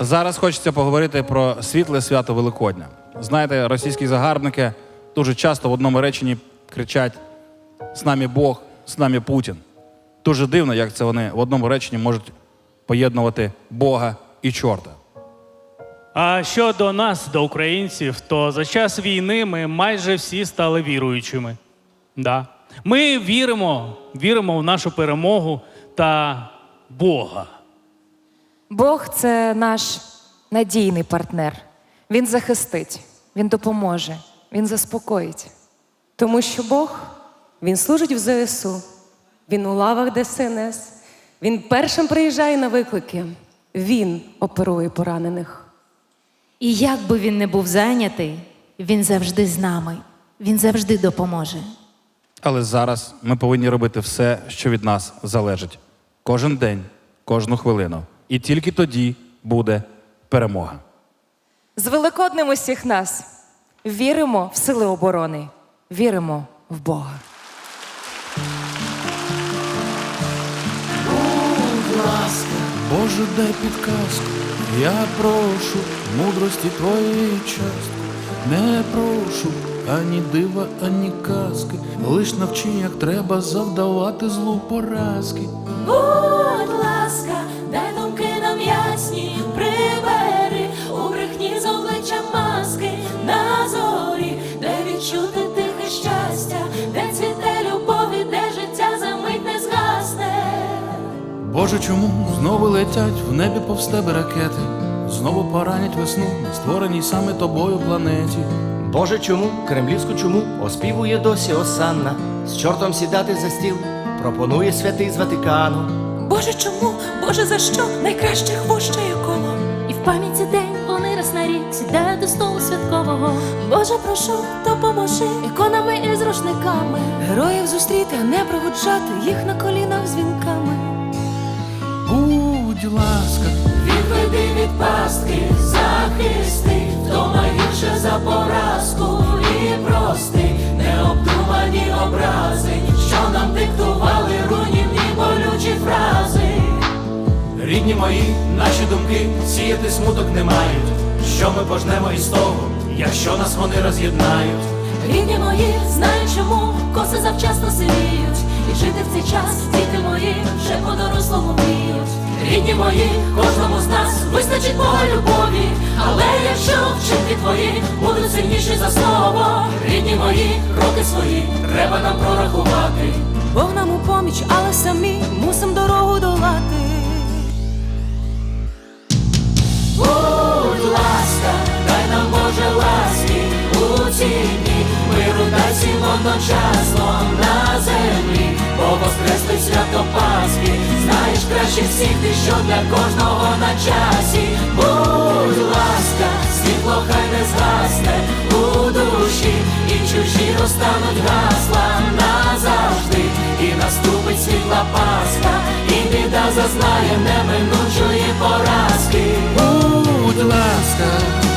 Зараз хочеться поговорити про світле свято Великодня. Знаєте, російські загарбники дуже часто в одному реченні кричать: з нами Бог, з нами Путін. Дуже дивно, як це вони в одному реченні можуть поєднувати Бога і чорта. А щодо нас, до українців, то за час війни ми майже всі стали віруючими. Да. Ми віримо, віримо в нашу перемогу та Бога. Бог це наш надійний партнер. Він захистить, він допоможе, він заспокоїть. Тому що Бог він служить в ЗСУ, він у лавах ДСНС, він першим приїжджає на виклики, він оперує поранених. І як би він не був зайнятий, він завжди з нами, він завжди допоможе. Але зараз ми повинні робити все, що від нас залежить. Кожен день, кожну хвилину. І тільки тоді буде перемога. З Великодним усіх нас віримо в сили оборони, віримо в Бога. Будь ласка, Боже, дай підказку, я прошу мудрості твоєї частки, не прошу ані дива, ані казки, лиш навчи, як треба завдавати злу поразки. Будь ласка, Боже, чому знову летять в небі повз тебе ракети? Знову поранять весну на створеній саме тобою планеті. Боже, чому кремлівську чуму оспівує досі осанна, з чортом сідати за стіл, пропонує святий з Ватикану. Боже, чому? Боже, за що? Найкраще хвощає коло. І в пам'яті день вони раз на рік сідають до столу святкового. Боже, прошу, допоможи іконами і з рушниками. Героїв зустріти, а не проводжати їх на колінах з вінками. Ласка, Відведи від пастки, захисти, вдома гірше за поразку і прости, необдумані образи, що нам диктували руйнівні болючі фрази. рідні мої, наші думки сіяти смуток не мають. Що ми пожнемо із того, якщо нас вони роз'єднають? Рідні мої, знаю чому коси завчасно сивіють, і жити в цей час діти мої вже по-дорослому вміють. Рідні мої, кожному з нас вистачить Бога любові, але якщо вчинки твої будуть сильніші за слово, рідні мої, роки свої треба нам прорахувати. Бог нам у поміч, але самі одночасно на землі, бо воскресли свято Пасхи знаєш краще всіх, ти що для кожного на часі, будь ласка, світло хай не згасне у душі, і чужі розтануть гасла назавжди, і наступить світла Пасха, і біда зазнає неминучої поразки. Будь ласка.